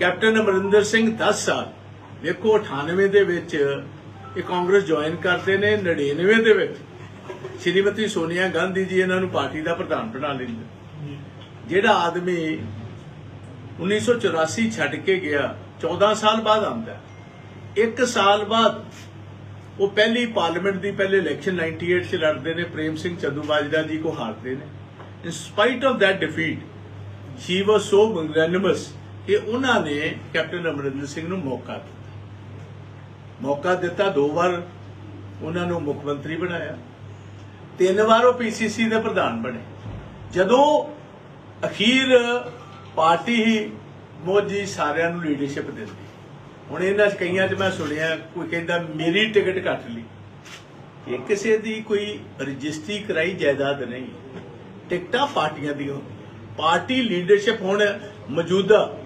Captain Amarinder Singh 10 ਸਾਲ, ਦੇਖੋ 98 ਦੇ ਵਿੱਚ ਇਹ ਕਾਂਗਰਸ ਜੁਆਇਨ ਕਰਦੇ ਨੇ 99 ਦੇ ਵਿੱਚ। ਸ਼੍ਰੀਮਤੀ ਸੋਨੀਆ ਗਾਂਧੀ ਜੀ ਇਹਨਾਂ ਨੂੰ ਪਾਰਟੀ ਦਾ ਪ੍ਰਧਾਨ ਬਣਾ ਲੈਂਦੇ। ਜਿਹੜਾ ਆਦਮੀ 1984 ਛੱਡ ਕੇ ਗਿਆ 14 ਸਾਲ ਬਾਅਦ ਆਉਂਦਾ। ਇੱਕ ਸਾਲ ਬਾਅਦ ਉਹ ਪਹਿਲੀ ਪਾਰਲੀਮੈਂਟ ਦੀ ਪਹਿਲੇ ਇਲੈਕਸ਼ਨ 98 ਚ ਲੜਦੇ ਨੇ, ਪ੍ਰੇਮ ਸਿੰਘ ਚੰਦੂ ਮਾਜਰਾ ਜੀ ਕੋ ਹਾਰਦੇ ਨੇ। In spite of that defeat she was so magnanimous ਕਿ ਉਹਨਾਂ ਨੇ ਕੈਪਟਨ ਅਮਰਿੰਦਰ ਸਿੰਘ ਨੂੰ ਮੌਕਾ ਦਿੱਤਾ। ਮੌਕਾ ਦਿੱਤਾ, ਦੋ ਵਾਰ ਉਹਨਾਂ ਨੂੰ ਮੁੱਖ ਮੰਤਰੀ ਬਣਾਇਆ। ਤਿੰਨ ਵਾਰ ਉਹ ਪੀਸੀਸੀ ਦੇ ਪ੍ਰਧਾਨ ਬਣੇ। ਜਦੋਂ ਅਖੀਰ ਪਾਰਟੀ ਹੀ ਮੋਦੀ ਸਾਰਿਆਂ ਨੂੰ ਲੀਡਰਸ਼ਿਪ ਦਿੰਦੀ। ਹੁਣ ਇਹਨਾਂ ਚ ਕਈਆਂ ਚ ਮੈਂ ਸੁਣਿਆ, ਕੋਈ ਕਹਿੰਦਾ, ਮੇਰੀ ਟਿਕਟ ਕੱਟ ਲਈ। ਇਹ ਕਿਸੇ ਦੀ ਕੋਈ ਰਜਿਸਟਰੀ ਕਰਾਈ ਜਾਇਦਾਦ ਨਹੀਂ। ਟਿਕਟਾਂ ਪਾਰਟੀਆਂ ਦੀਆਂ ਪਾਰਟੀ ਲੀਡਰਸ਼ਿਪ ਹੁਣ ਮੌਜੂਦਾ